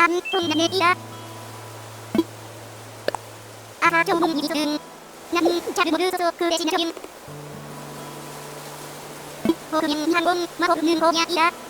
암통남을이라 아하 정봉 이리소는 나는 자를 모두 소소 그 대신 적임 호금 항공 마호는 공약이라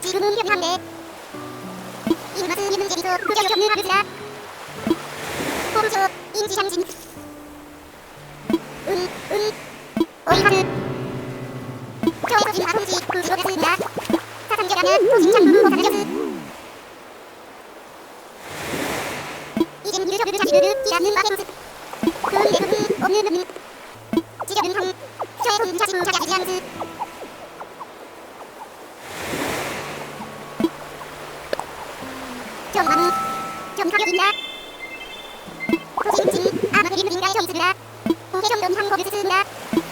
지금은 협의한데 이마스 있는 제리소 그저 없는 하르지라 호르쇼 인지상진 은, 은, 어이하드 저에서진 아동지 구시로 갔습니다. 사상결하는 도신창부 호사르저스 이젠 유저르르 자시르르 지라는 마겐스 그 내부는 없는 음 지저는 상 저의 손 자시부 자가지지 않스 정만우 정가격인다. 도심진 아마 그림 인가의 점수라 도개정돈 한국을 쓰는다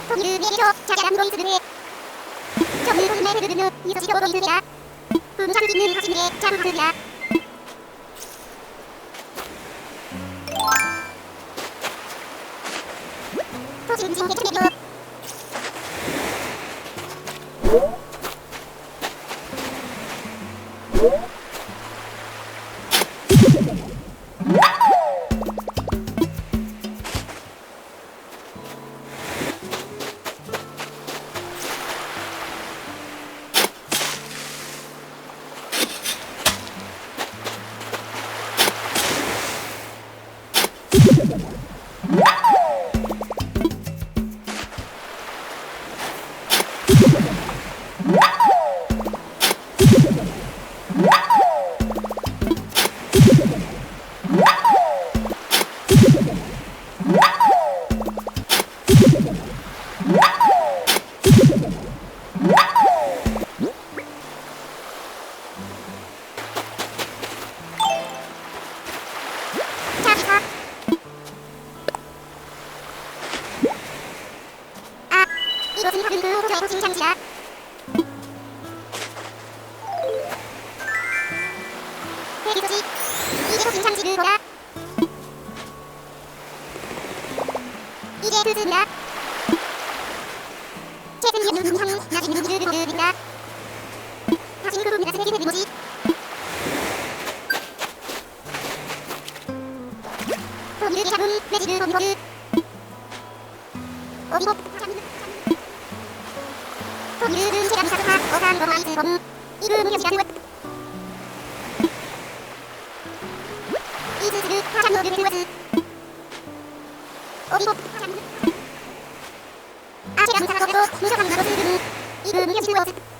통일을 내리서 자잘한 돈 쓰는 해 점을 돈에 흐르는 쓰라 분장 짓는 하시미에 장하르라 이것은 다른 그 호로의 도심장지라 대기소지. 이제 도심장지를 보라. 이제 그즈나 최근 연눈상 나진 눈을 그린다. 다신 그룹이나 생긴 해비모지? 돈을 잡은 매지를 돈거를 어디고 돈을 제가 미사도하 어산 거마이즈 범 이름 여시간 웹 이즈즈르 하장노를 웨즈 어디고 아제가 미사도로 무사한 나로 쓰는 이름 여시간 웹